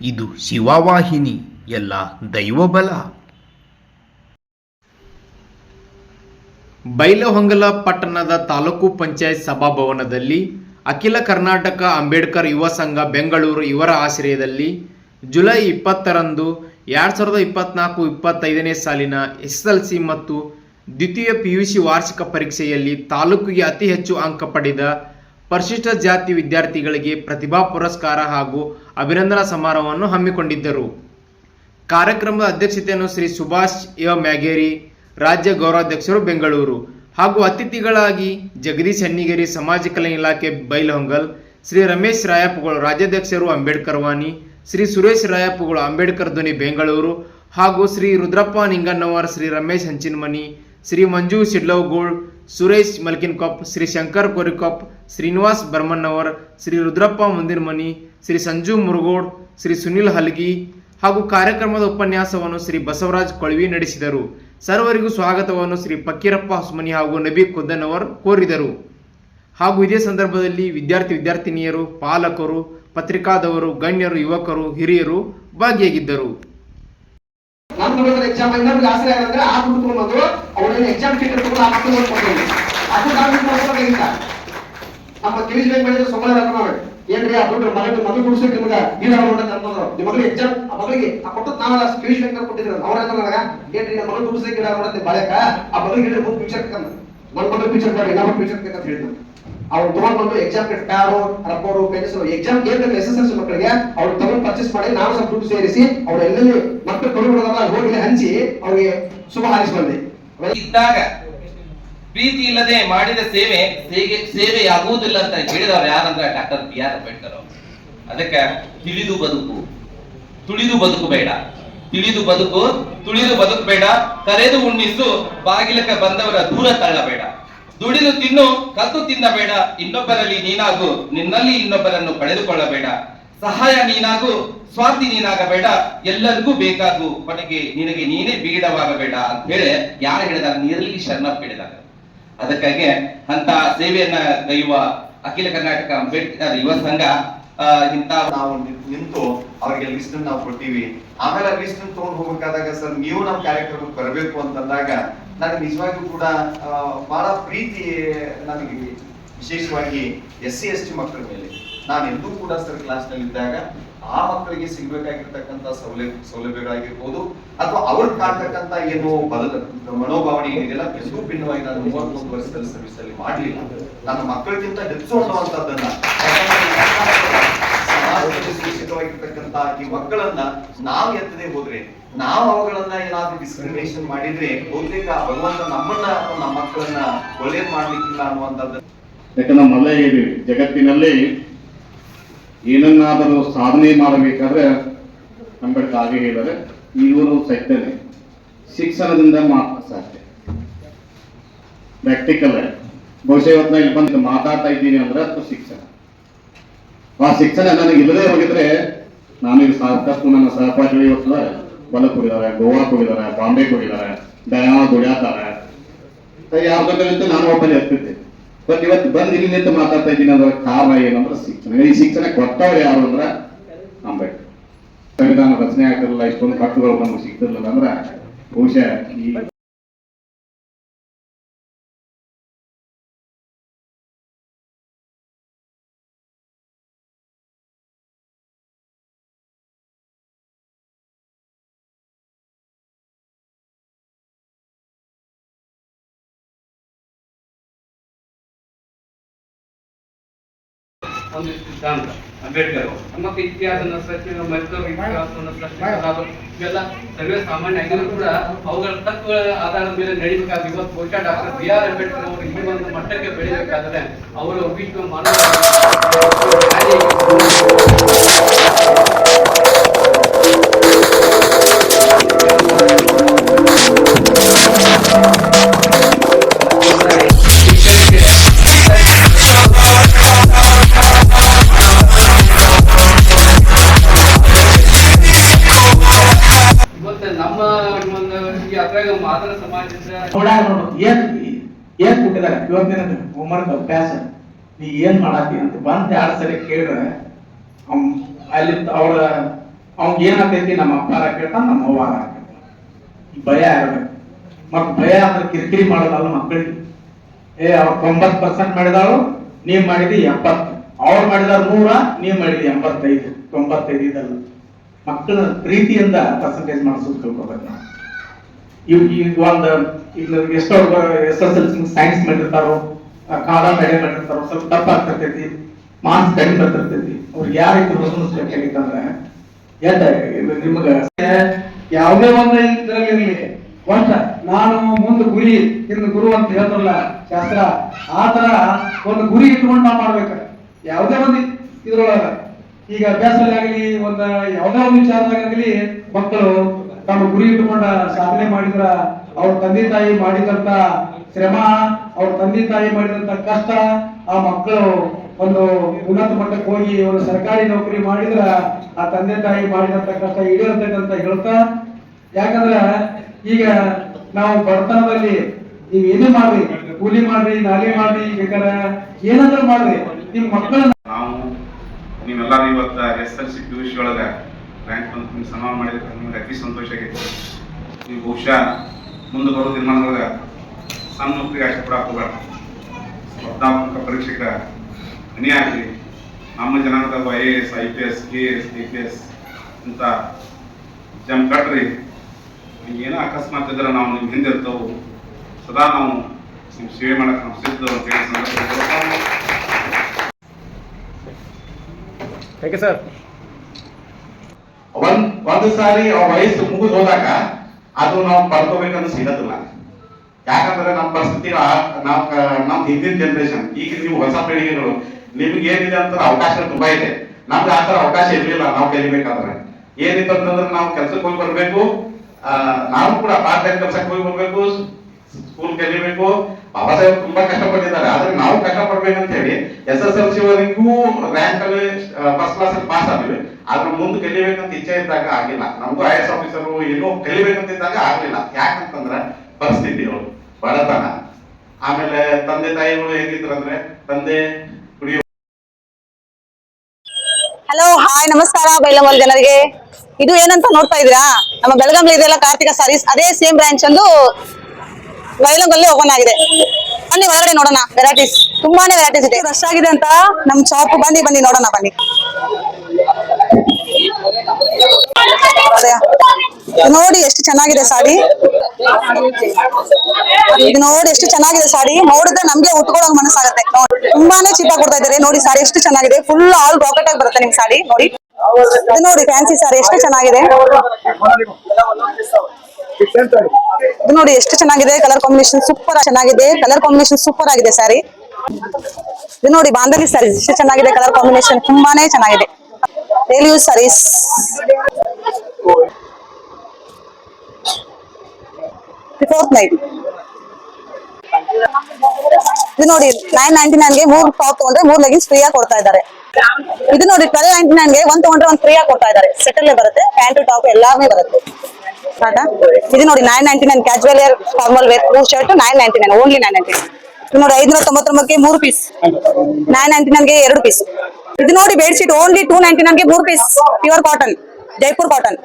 ಇದು ಶಿವವಾಹಿನಿ, ಎಲ್ಲ ದೈವಬಲ. ಬೈಲಹೊಂಗಲ ಪಟ್ಟಣದ ತಾಲೂಕು ಪಂಚಾಯತ್ ಸಭಾಭವನದಲ್ಲಿ ಅಖಿಲ ಕರ್ನಾಟಕ ಅಂಬೇಡ್ಕರ್ ಯುವ ಸಂಘ ಬೆಂಗಳೂರು ಇವರ ಆಶ್ರಯದಲ್ಲಿ ಜುಲೈ ಇಪ್ಪತ್ತರಂದು ಎರಡು ಸಾವಿರದ ಇಪ್ಪತ್ನಾಲ್ಕು ಇಪ್ಪತ್ತೈದನೇ ಸಾಲಿನ ಎಸ್ ಎಲ್ ಸಿ ಮತ್ತು ದ್ವಿತೀಯ ಪಿ ಯು ಸಿ ವಾರ್ಷಿಕ ಪರೀಕ್ಷೆಯಲ್ಲಿ ತಾಲೂಕಿಗೆ ಅತಿ ಹೆಚ್ಚು ಅಂಕ ಪಡೆದ ಪರಿಶಿಷ್ಟ ಜಾತಿ ವಿದ್ಯಾರ್ಥಿಗಳಿಗೆ ಪ್ರತಿಭಾ ಪುರಸ್ಕಾರ ಹಾಗೂ ಅಭಿನಂದನಾ ಸಮಾರಂಭವನ್ನು ಹಮ್ಮಿಕೊಂಡಿದ್ದರು. ಕಾರ್ಯಕ್ರಮದ ಅಧ್ಯಕ್ಷತೆಯನ್ನು ಶ್ರೀ ಸುಭಾಷ್ ಎ. ಮ್ಯಾಗೇರಿ, ರಾಜ್ಯ ಗೌರವಾಧ್ಯಕ್ಷರು ಬೆಂಗಳೂರು ಹಾಗೂ ಅತಿಥಿಗಳಾಗಿ ಜಗದೀಶ್ ಹಣ್ಣಿಗೇರಿ ಸಮಾಜ ಕಲ್ಯಾಣ ಇಲಾಖೆ ಬೈಲಹೊಂಗಲ್, ಶ್ರೀ ರಮೇಶ್ ರಾಯಪ್ಪಗಳು ರಾಜ್ಯಾಧ್ಯಕ್ಷರು ಅಂಬೇಡ್ಕರ್ ವಾನಿ ಶ್ರೀ ಸುರೇಶ್ ರಾಯಪ್ಪಗಳು ಅಂಬೇಡ್ಕರ್ ಧ್ವನಿ ಬೆಂಗಳೂರು ಹಾಗೂ ಶ್ರೀ ರುದ್ರಪ್ಪ ನಿಂಗಣ್ಣವರ್ ಶ್ರೀ ರಮೇಶ್ ಹಂಚಿನಮನಿ, ಶ್ರೀ ಮಂಜು ಶಿಡ್ಲವ್ಗೋಳ್ ಸುರೇಶ್ ಮಲ್ಕಿನ್ಕೊಪ್ ಶ್ರೀ ಶಂಕರ್ ಕೋರಿಕೊಪ್ ಶ್ರೀನಿವಾಸ್ ಬರ್ಮನ್ನವರ್, ಶ್ರೀ ರುದ್ರಪ್ಪ ಮುಂದಿನಮನಿ, ಶ್ರೀ ಸಂಜು ಮುರುಗೋಡ್, ಶ್ರೀ ಸುನಿಲ್ ಹಲ್ಗಿ ಹಾಗೂ ಕಾರ್ಯಕ್ರಮದ ಉಪನ್ಯಾಸವನ್ನು ಶ್ರೀ ಬಸವರಾಜ್ ಕೊಳವಿ ನಡೆಸಿದರು. ಸರ್ವರಿಗೂ ಸ್ವಾಗತವನ್ನು ಶ್ರೀ ಫಕೀರಪ್ಪ ಹೊಸ್ಮನಿ ಹಾಗೂ ನಬಿ ಕುದ್ದನವರ್ ಕೋರಿದರು. ಹಾಗೂ ಇದೇ ಸಂದರ್ಭದಲ್ಲಿ ವಿದ್ಯಾರ್ಥಿ ವಿದ್ಯಾರ್ಥಿನಿಯರು, ಪಾಲಕರು, ಪತ್ರಿಕಾದವರು, ಗಣ್ಯರು, ಯುವಕರು, ಹಿರಿಯರು ಭಾಗಿಯಾಗಿದ್ದರು. ನಮ್ಮ ಹುಡುಗರ ಎಕ್ಸಾಮ್ ಇನ್ನೊಂದು ಆಸರೆ ಆಗಂದ್ರೆ ಆ ದುಡ್ಡು ತಗೊಂಡು ಅವ್ರನ್ನ ಎಕ್ಸಾಮ್ ಕಿಟ್ ತಗೊಂಡು ಆ ಮಕ್ಕಳು ಓದ್ಕೊಂಡು ಅದು ನಾವು ಮಾಡ್ಬೇಕಾಗಿಲ್ಲ ನಮ್ಮ ಕಿವಿಸ್ ಬ್ಯಾಂಕ್ ಮಾಡಿದ್ರೆ ಸೊಮ್ಮಳ ನಾವು. ಏನ್ರಿ, ಆ ದುಡ್ಡು ಮಗ ಮಗ ಕುಡಿಸೋಕೆ ನಿಮ್ಗೆ ನೀರು ನೋಡ ಅಂತಂದ್ರು ನಿಮ್ಮ ಮಗಳಿಗೆ ಎಕ್ಸಾಮ್ ಆ ಮಗಳಿಗೆ ಆ ಕೊಟ್ಟು ನಾವೆಲ್ಲ ಕಿವಿಸ್ ಬ್ಯಾಂಕ್ ಕೊಟ್ಟಿದ್ರು ಅವ್ರ ಅಂತ ನನಗ, ಏನ್ರಿ, ನಮ್ಮ ಮಗಳು ಕುಡಿಸೋಕೆ ಗಿಡ ನೋಡತ್ತೆ ಬಾಳೆಕ ಆ ಮಗಳಿಗೆ ಮುಂದೆ ಕಂದ ನನ್ನ ಮಗಳು ಪಿಕ್ಚರ್ ಮಾಡಿ ನಮ್ಮ ಪಿಕ್ಚರ್ ಅಂತ ಹೇಳಿದ್ರು. ಅವ್ರು ತಗೊಂಡ್ಬಂದು ಎಕ್ಸಾಮ್ ಪ್ಯಾರು ರಬ್ಬರು ಪೆನ್ಸಿಲ್ ಎಕ್ಸಾಮ್ ಏನ್ ಬೇಕು ಎಸ್ ಎಸ್ ಎಲ್ ಸಿ ಮಕ್ಕಳಿಗೆ, ಅವ್ರು ತಗೊಂಡು ಪರ್ಚೇಸ್ ಮಾಡಿ ನಾವು ಸಹ ದುಡ್ಡು ಸೇರಿಸಿ, ಅವ್ರು ಎಲ್ಲೆಲ್ಲಿ ಮಕ್ಕಳು ಕೊಡುವುದಲ್ಲ ಹೋಗಿ ಹಂಚಿ ಅವ್ರಿಗೆ ಶುಭ ಹಾರಿಸಿ ಇದ್ದಾಗ ಪ್ರೀತಿ ಇಲ್ಲದೆ ಮಾಡಿದ ಸೇವೆ ಸೇವೆ ಆಗುವುದಿಲ್ಲ ಅಂತ ಹೇಳಿದವರು ಯಾರಂದ್ರೆ ಡಾಕ್ಟರ್ ಬಿ ಆರ್ ಅಂಬೇಡ್ಕರ್ ಅದಕ್ಕೆ ತಿಳಿದು ಬದುಕು. ತುಳಿದು ಬದುಕು ಬೇಡ. ತಿಳಿದು ಬದುಕು, ತುಳಿದು ಬದುಕು ಬೇಡ. ಕರೆದು ಉಣ್ಣಿಸು, ಬಾಗಿಲಕ್ಕೆ ಬಂದವರ ದೂರ ತಳ್ಳಬೇಡ. ದುಡಿದು ತಿನ್ನು, ಕದ್ದು ತಿನ್ನಬೇಡ. ಇನ್ನೊಬ್ಬರಲ್ಲಿ ನೀನಾಗು, ನಿನ್ನಲ್ಲಿ ಇನ್ನೊಬ್ಬರನ್ನು ಪಡೆದುಕೊಳ್ಳಬೇಡ ಸಹಾಯ ನೀನಾಗು, ಸ್ವಾರ್ಥಿ ನೀನಾಗಬೇಡ. ಎಲ್ಲರಿಗೂ ಬೇಕಾಗು, ಕೊನೆಗೆ ನಿನಗೆ ನೀನೇ ಬೀಡವಾಗಬೇಡ ಅಂತ ಹೇಳಿ ಯಾರು ಹೇಳಿದಾಗ ನೀರಲ್ಲಿ ಶರಣಪ್ಪ ಹೇಳಿದಾಗ ಅದಕ್ಕಾಗಿ ಅಂತ ಸೇವೆಯನ್ನ ಕೈಯುವ ಅಖಿಲ ಕರ್ನಾಟಕ ಅಂಬೇಡ್ಕರ್ ಯುವ ಸಂಘ ಇಂತ ನಾವು ನಿಂತು ಅವರಿಗೆ ಲಿಸ್ಟ್ ನಾವು ಕೊಡ್ತೀವಿ ಆಮೇಲೆ ಲಿಸ್ಟ್ ತಗೊಂಡು ಹೋಗ್ಬೇಕಾದಾಗ ಸರ್, ನೀವು ನಮ್ಮ ಕ್ಯಾರೆಕ್ಟರ್ ಬರಬೇಕು ಅಂತಂದಾಗ ನನಗೆ ನಿಜವಾಗಿಯೂ ಕೂಡ ಬಹಳ ಪ್ರೀತಿ, ನನಗೆ ವಿಶೇಷವಾಗಿ ಎಸ್ ಸಿ ಎಸ್ ಟಿ ಮಕ್ಕಳ ಮೇಲೆ. ನಾನು ಎಂದೂ ಕೂಡ ಸರ್ ಕ್ಲಾಸ್ನಲ್ಲಿ ಇದ್ದಾಗ ಆ ಮಕ್ಕಳಿಗೆ ಸಿಗಬೇಕಾಗಿರ್ತಕ್ಕಂಥ ಸೌಲಭ್ಯ, ಸೌಲಭ್ಯಗಳಾಗಿರ್ಬೋದು, ಅಥವಾ ಅವ್ರಿಗೆ ಕಾಣ್ತಕ್ಕಂಥ ಏನು ಬದಲ ಮನೋಭಾವನೆ ಏನಿದೆಯಲ್ಲ ಎಷ್ಟು ಭಿನ್ನವಾಗಿ ನಾನು ಮೂವತ್ತೊಂದು ವರ್ಷದಲ್ಲಿ ಸರ್ವಿಸ್ ಅಲ್ಲಿ ಮಾಡಲಿಲ್ಲ. ನನ್ನ ಮಕ್ಕಳಿಗಿಂತ ಹೆಚ್ಚು ಅನ್ನುವಂಥದ್ದನ್ನ ಈ ಮಕ್ಕಳನ್ನ ನಾವು ಎತ್ತದೆ ಹೋದ್ರೆ, ನಾವು ಅವುಗಳನ್ನ ಏನಾದ್ರೂ ಡಿಸ್ಕ್ರಿಮಿನೇಷನ್ ಮಾಡಿದ್ರೆ ಬಹುತೇಕ ಭಗವಂತ ನಮ್ಮನ್ನ ನಮ್ಮ ಮಕ್ಕಳನ್ನ ಒಳ್ಳೇದ್ ಮಾಡ್ಲಿಕ್ಕಿಲ್ಲ ಅನ್ನುವಂಥದ್ದು. ಯಾಕಂದ್ರೆ ಮೊದಲೇ ಹೇಳಿ ಜಗತ್ತಿನಲ್ಲಿ ಏನನ್ನಾದರೂ ಸಾಧನೆ ಮಾಡಬೇಕಾದ್ರೆ ಅಂಬೇಡ್ಕರ್ ಹಾಗೆ ಹೇಳಿದರೆ ಇವರು ಸತ್ಯನೇ ಶಿಕ್ಷಣದಿಂದ ಮಾತ್ರ ಸಾಧ್ಯ. ಪ್ರಾಕ್ಟಿಕಲ್ ಬಹುಶಃ ಇವತ್ತು ಇಲ್ಲಿ ಬಂದು ಮಾತಾಡ್ತಾ ಇದ್ದೀನಿ ಅಂದ್ರೆ ಅದು ಶಿಕ್ಷಣ. ಆ ಶಿಕ್ಷಣ ನನಗೆ ಇಲ್ಲದೆ ಹೋಗಿದ್ರೆ ನಾನು ಈಗ ಸಾಕಷ್ಟು ನನ್ನ ಸಹಪಾಠಿಗಳು ಇವತ್ತು ಹೊಲಕ್ಕೆ ಹೋಗಿದ್ದಾರೆ ಗೋವಾಕ್ಕೆ ಹೋಗಿದ್ದಾರೆ ಬಾಂಬೆಗೆ ಹೋಗಿದ್ದಾರೆ ಡಯಾ ದುಡಿಯಾತಾರೆ ಯಾವ ಜೊತೆ ನಾನು ಒಬ್ಬನೇ ಇರ್ತಿದ್ದೆ. ಬಟ್ ಇವತ್ತು ಬಂದು ಇಲ್ಲಿ ನಿಂತು ಮಾತಾಡ್ತಾ ಇದ್ದೀನಿ ಅಂದ್ರೆ ಕಾರಣ ಏನಂದ್ರೆ ಶಿಕ್ಷಣ. ಈ ಶಿಕ್ಷಣ ಕೊಟ್ಟವ್ರು ಯಾರು ಅಂದ್ರೆ ಅಂಬೇಡ್ಕರ್. ಸಂವಿಧಾನ ರಚನೆ ಆಗ್ತಿರಲಿಲ್ಲ, ಇಷ್ಟೊಂದು ಕಟ್ಟುಗಳು ನಮ್ಗೆ ಸಿಗ್ತಿರ್ಲಿಲ್ಲ ಅಂದ್ರೆ ಬಹುಶಃ ಒಂದು ಸಿದ್ಧಾಂತ ಅಂಬೇಡ್ಕರ್ ಅವರು. ನಮ್ಮ ಇತಿಹಾಸನ ಸೃಷ್ಟಿ ಮೈಸೂರು ಇತಿಹಾಸವನ್ನು ಇವೆಲ್ಲ ಸರ್ವೇ ಸಾಮಾನ್ಯ ಆಗಿದ್ರು ಕೂಡ ಅವುಗಳ ತತ್ವಗಳ ಆಧಾರದ ಮೇಲೆ ನಡಿಬೇಕಾದ ಇವತ್ತು ಬಹುಶಃ ಡಾಕ್ಟರ್ ಬಿ ಆರ್ ಅಂಬೇಡ್ಕರ್ ಅವರು ಈ ಒಂದು ಮಟ್ಟಕ್ಕೆ ಬೆಳಿಬೇಕಾದ್ರೆ ಅವರು ವಿಶ್ವ ಮಾನವ ಏನ್ ಏನ್ ಕೊಟ್ಟಿದ್ದಾರೆ? ಇವತ್ತಿನ ಹೋಮ್ವರ್ಕ್ ಅಭ್ಯಾಸ. ನೀ ಏನ್ ಮಾಡಾತಿ ಅಂತ ಬಂದ್ ಯಾರ ಸರಿ ಕೇಳಿದ್ರೆ ಅವ್ನ್ ಅಲ್ಲಿ ಅವಳ ಅವ್ನ್ ಏನಾಗ್ತೈತಿ? ನಮ್ಮ ಅಪ್ಪಾರ ಕೇಳ್ತಾನ, ನಮ್ಮ ಅವ್ವಾರ ಈ ಭಯ ಇರಬೇಕು ಮತ್ ಭಯ ಅಂದ್ರೆ ಕಿರಿಕಿರಿ ಮಾಡೋದಲ್ಲ ಮಕ್ಕಳಿಗೆ. ಏ, ಅವ್ರು ತೊಂಬತ್ ಪರ್ಸೆಂಟ್ ಮಾಡಿದಾಳು ನೀವ್ ಮಾಡಿದಿ ಎಪ್ಪತ್ತು. ಅವ್ರು ಮಾಡಿದಾರ ನೂರ, ನೀವ್ ಮಾಡಿದಿ ಎಂಬತ್ತೈದು. ತೊಂಬತ್ತೈದು ಇದಲ್ಲ. ಮಕ್ಕಳ ಪ್ರೀತಿಯಿಂದ ಪರ್ಸೆಂಟೇಜ್ ಮಾಡಿಸೋದು ತಿಳ್ಕೊಬೇಕು ನಾವು. ಇವ್ ಒಂದು ಈಗ ಎಷ್ಟೋ S S L C science ಮಾಡಿರ್ತಾರೋ ಕಾಲ ಬೆಳೆ ಮಾಡಿರ್ತಾರೋ, ಸ್ವಲ್ಪ ತಪ್ಪ ಆಗ್ತಿರ್ತೈತಿ ಮಾರ್ಕ್ಸ್ ಕಡಿಮೆ ಬರ್ತಿರ್ತೈತಿ. ಅವ್ರಿಗೆ ಯಾವ ರೀತಿ ಪ್ರಶಂಸಿಸ್ಬೇಕಾಗಿತ್ತಂದ್ರೆ ಎದ್ದ ನಿಮಗ ಯಾವುದೇ ಒಂದು ಇದ್ರಲ್ಲಿ ಒಟ್ಟ ನಾನು ಮುಂದೆ ಗುರಿ ಇನ್ನು ಗುರು ಅಂತ ಹೇಳ್ತಾರಲ್ಲ ಶಾಸ್ತ್ರ, ಆ ತರ ಒಂದು ಗುರಿ ಇಟ್ಕೊಂಡು ನಾವು ಮಾಡ್ಬೇಕು. ಯಾವುದೇ ಒಂದು ಇದ್ರೊಳಗ. ಈಗ ಅಭ್ಯಾಸದಲ್ಲಿ ಆಗಲಿ ಒಂದು ಯಾವುದೇ ಒಂದು ವಿಚಾರದಾಗಲಿ ಮಕ್ಕಳು ತಮ್ಮ ಗುರಿ ಇಟ್ಟುಕೊಂಡ ಸಾಧನೆ ಮಾಡಿದ್ರ ಅವ್ರ ತಂದೆ ತಾಯಿ ಮಾಡಿದಂತ ಶ್ರಮ, ಅವ್ರ ತಂದೆ ತಾಯಿ ಮಾಡಿದಂತ ಕಷ್ಟ, ಆ ಮಕ್ಕಳು ಒಂದು ಉನ್ನತ ಮಟ್ಟಕ್ಕೆ ಹೋಗಿ ಒಂದು ಸರ್ಕಾರಿ ನೌಕರಿ ಮಾಡಿದ್ರ ಆ ತಂದೆ ತಾಯಿ ಮಾಡಿದಂತ ಕಷ್ಟ ಈಡೇರ್ತೈತೆ ಅಂತ ಹೇಳ್ತಾ, ಯಾಕಂದ್ರ ಈಗ ನಾವು ಬಡತನದಲ್ಲಿ ನೀವ್ ಏನು ಮಾಡ್ರಿ, ಕೂಲಿ ಮಾಡ್ರಿ, ನಾಲಿ ಮಾಡ್ರಿ ಬೇಕಾದ್ರೆ ಏನಾದ್ರೂ ಮಾಡ್ರಿ, ನಿಮ್ ಮಕ್ಕಳನ್ನ ನಾವು ನೀವೆಲ್ಲ ಇವತ್ತ S L C P U C ಒಳಗೆ ರ್ಯಾಂಕ್ ಬಂದು ನಿಮ್ಗೆ ಸನ್ಮಾನ ಮಾಡಿದ್ರೆ ನಿಮ್ಗೆ ಅತಿ ಸಂತೋಷ ಆಗೈತಿ ನೀವು ಬಹುಶಃ ಮುಂದೆ ಬರೋ ದಿನಮಾನದೊಳಗೆ ಸಣ್ಣ ಮಕ್ಕಳಿಗೆ ಆಸೆ ಕೂಡ ಹೋಗಬಾರ್ದು ಸ್ಪರ್ಧಾತ್ಮಕ ಪರೀಕ್ಷೆಗೆ ಹನಿ ಆಗಲಿ, ನಮ್ಮ ಜನಾಂಗದಾಗ I A S I P S K S D P S ಅಂತ ಜಮ್ ಕಟ್ರಿ ಏನೋ ಅಕಸ್ಮಾತ್ ಇದ್ರೆ ನಾವು ನಿಮ್ಗೆ ಹಿಂದೆ ಇರ್ತವು. ಸದಾ ನಾವು ನಿಮ್ಮ ಸೇವೆ ಮಾಡಕ್ಕೆ ನಾವು ಸಿದ್ಧ ಅಂತ ಹೇಳಿ ಸಂದರ್ಭದಲ್ಲಿ ಥ್ಯಾಂಕ್ ಯು ಸರ್ ಒಂದ್, ಒಂದು ಸಾರಿ ಆ ವಯಸ್ಸು ಮುಗಿದು ಹೋದಾಗ ಅದು ನಾವು ಪಡ್ಕೋಬೇಕಂತ ಸಿಗೋದಿಲ್ಲ ಯಾಕಂದ್ರೆ ನಮ್ಮ ಪರಿಸ್ಥಿತಿ ನಾವು ನಾವ್ ನಮ್ ಹಿಂದಿನ ಜನರೇಷನ್ ಈಗ ನೀವು ಹೊಸ ಪೀಳಿಗೆಗಳು, ನಿಮ್ಗೆ ಏನಿದೆ ಅಂತ ಅವಕಾಶ ತುಂಬಾ ಇದೆ. ನಮ್ಗೆ ಆತರ ಅವಕಾಶ ಇರ್ಲಿಲ್ಲ ನಾವು ಕಲಿಬೇಕಾದ್ರೆ. ಏನಿತ್ತು ಅಂತಂದ್ರೆ ನಾವು ಕೆಲ್ಸಕ್ಕೆ ಹೋಗಿ ಬರ್ಬೇಕು ನಾವು ಕೂಡ ಪಾರ್ಟ್ ಟೈಮ್ ಕೆಲ್ಸಕ್ಕೆ ಹೋಗಿ ಬರ್ಬೇಕು ಸ್ಕೂಲ್ ಕಲಿಬೇಕು. ಬಾಬಾ ಸಾಹೇಬ್ ತುಂಬಾ ಕಷ್ಟಪಟ್ಟಿದ್ದಾರೆ, ಆದ್ರೆ ನಾವು ಕಷ್ಟಪಡ್ಬೇಕಂತ ಹೇಳಿ ಎಸ್ ಎಸ್ ಎಲ್ ಸಿ ವರೆಗೂ ರ್ಯಾಂಕ್ ಅಲ್ಲಿ ಫಸ್ಟ್ ಕ್ಲಾಸ್ ಅಲ್ಲಿ ಪಾಸ್ ಆಗಿವೆ ಆದ್ರೆ ಮುಂದೆ ಕಲಿಬೇಕಂತ ಇಚ್ಛೆ ಇದ್ದಾಗ ಆಗಿಲ್ಲ. ನಮಗೂ ಐ ಎಸ್ ಆಫೀಸರು ಏನೋ ಕಲಿಬೇಕಂತ ಇದ್ದಾಗ ಆಗ್ಲಿಲ್ಲ. ಯಾಕಂತಂದ್ರೆ ಪರಿಸ್ಥಿತಿಗಳು ಬಡತನ. ಆಮೇಲೆ ತಂದೆ ತಾಯಿಗಳು ಹೇಗಿದ್ರು ಅಂದ್ರೆ ತಂದೆ ಕುಡಿಯೋ ಹಲೋ ಹಾಯ್ ನಮಸ್ಕಾರ ಬೈಲಮಲ್ ಜನರಿಗೆ. ಇದು ಏನಂತ ನೋಡ್ತಾ ಇದೀರಾ ನಮ್ಮ ಬೆಳಗಾವಿ ಇದೆಲ್ಲ ಕಾರ್ತಿಕ ಸಾರೀಸ್ ಅದೇ ಸೇಮ್ ಬ್ರಾಂಚ್ ಒಂದು ಬೈಲಂಗಲ್ಲಿ ಓಪನ್ ಆಗಿದೆ. ಬನ್ನಿ ಒಳಗಡೆ ನೋಡೋಣ. ವೆರೈಟೀಸ್ ತುಂಬಾನೇ ವೆರೈಟೀಸ್ ಇದೆ. ರಶ್ ಆಗಿದೆ ಅಂತ? ನಮ್ ಶಾಪ್ ಬನ್ನಿ ಬನ್ನಿ ನೋಡೋಣ ಬನ್ನಿ. ನೋಡಿ ಎಷ್ಟು ಚೆನ್ನಾಗಿದೆ ಸಾಡಿ. ನೋಡಿ ಎಷ್ಟು ಚೆನ್ನಾಗಿದೆ ಸಾಡಿ. ನೋಡಿದ್ರೆ ನಮ್ಗೆ ಉಟ್ಕೊಳ್ಳೋ ಮನಸ್ಸಾಗತ್ತೆ. ತುಂಬಾನೇ ಚೀಪ್ ಕೊಡ್ತಾ ಇದ್ದಾರೆ. ನೋಡಿ ಸಾರಿ ಎಷ್ಟು ಚೆನ್ನಾಗಿದೆ. ಫುಲ್ ಆಲ್ ರಾಕೆಟ್ ಆಗಿ ಬರುತ್ತೆ ನಿಮ್ ಸಾಡಿ. ನೋಡಿ. ನೋಡಿ ಫ್ಯಾನ್ಸಿ ಸಾರಿ ಎಷ್ಟು ಚೆನ್ನಾಗಿದೆ. ನೋಡಿ, ಎಷ್ಟು ಚೆನ್ನಾಗಿದೆ. ಕಲರ್ ಕಾಂಬಿನೇಷನ್ ಸೂಪರ್ ಚೆನ್ನಾಗಿದೆ. ಕಲರ್ ಕಾಂಬಿನೇಷನ್ ಸೂಪರ್ ಆಗಿದೆ ಸಾರಿ ಇದು ನೋಡಿ ಬಾಂಧವಿ ಸಾರಿ ಎಷ್ಟು ಚೆನ್ನಾಗಿದೆ. ಕಲರ್ ಕಾಂಬಿನೇಷನ್ ತುಂಬಾನೇ ಚೆನ್ನಾಗಿದೆ. Daily use saris fourth night ಇದು ನೋಡಿ ನೈನ್ ನೈನ್ಟಿ ನೈನ್ಗೆ ಮೂರ್ ಟಾಪ್ ತಗೊಂಡ್ರೆ ಮೂರ್ ಲೆಗಿನ್ಸ್ ಫ್ರೀ ಆಗಿ ಕೊಡ್ತಾ ಇದ್ದಾರೆ. ಇದು ನೋಡಿ ಟ್ವೆಲ್ ನೈನ್ಟಿ ನೈನ್ಗೆ ಒಂದ್ ತಗೊಂಡ್ರೆ ಒಂದ್ ಫ್ರೀ ಆಗಿ ಕೊಡ್ತಾ ಇದ್ದಾರೆ. ಸೆಟಲ್ಲೇ ಬರುತ್ತೆ ಪ್ಯಾಂಟ್ ಟಾಪ್ ಎಲ್ಲಾರ್ನೇ ಬರುತ್ತೆ. ಇದು ನೋಡಿ nine ninety nine casual wear formal wear two shirt nine ninety nine only nine ninety ಇದು ನೋಡಿ, ಐದ್ನೂರ ತೊಂಬತ್ತೊಂಬತ್ತಕ್ಕೆ ಮೂರು ಪೀಸ್ ನೈನ್ ನೈನ್ಟಿ ನೈನ್ಗೆ ಎರಡು ಪೀಸ್ ಇದು ನೋಡಿ bed sheet only two ninety ನೈನ್ಗೆ ಮೂರು piece pure cotton Jaipur cotton